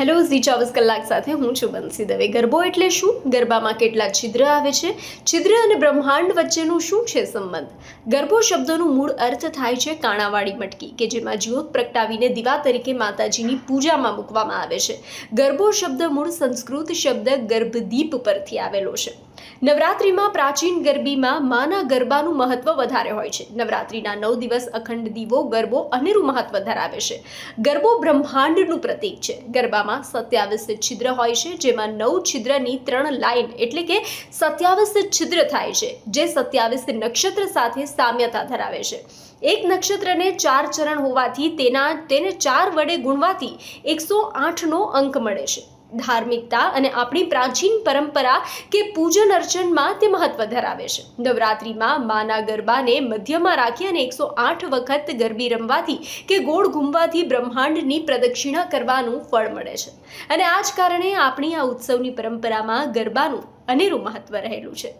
Hello Zee ચોવીસ કલાક સાથે હું છું બંસી દવે. ગરબો એટલે શું? ગરબામાં કેટલા છિદ્ર આવે છે? છિદ્ર અને બ્રહ્માંડ વચ્ચેનું શું છે સંબંધ? ગરબો શબ્દનું મૂળ અર્થ થાય છે કાણાવાળી મટકી, કે જેમાં જ્યોત પ્રગટાવીને દીવા તરીકે માતાજીની પૂજામાં મૂકવામાં આવે છે. ગરબો શબ્દ મૂળ સંસ્કૃત શબ્દ ગર્ભદીપ પરથી આવેલો છે. નવરાત્રિમાં પ્રાચીન ગરબીમાં માના ગરબાનું મહત્વ વધારે હોય છે. નવરાત્રિના નવ દિવસ અખંડ દીવો, ગરબો અનેરું મહત્વ ધરાવે છે. ગરબો બ્રહ્માંડનું પ્રતીક છે. ગરબામાં સત્યાવીસ છિદ્ર હોય છે, જેમાં નવ છિદ્રની ત્રણ લાઈન એટલે કે સત્યાવીસ છિદ્ર થાય છે, જે સત્યાવીસ નક્ષત્ર સાથે સામ્યતા ધરાવે છે. એક નક્ષત્રને ચાર ચરણ હોવાથી તેના, તેને ચાર વડે ગુણવાથી એકસો આઠનો અંક મળે છે. ધાર્મિકતા અને આપણી પ્રાચીન પરંપરા કે પૂજન અર્ચનમાં તે મહત્વ ધરાવે છે. નવરાત્રિમાં માના ગરબાને મધ્યમાં રાખી અને એકસો આઠ વખત ગરબી રમવાથી કે ગોળ ઘૂમવાથી બ્રહ્માંડની પ્રદક્ષિણા કરવાનું ફળ મળે છે. અને આ જ કારણે આપણી આ ઉત્સવની પરંપરામાં ગરબાનું અનેરું મહત્વ રહેલું છે.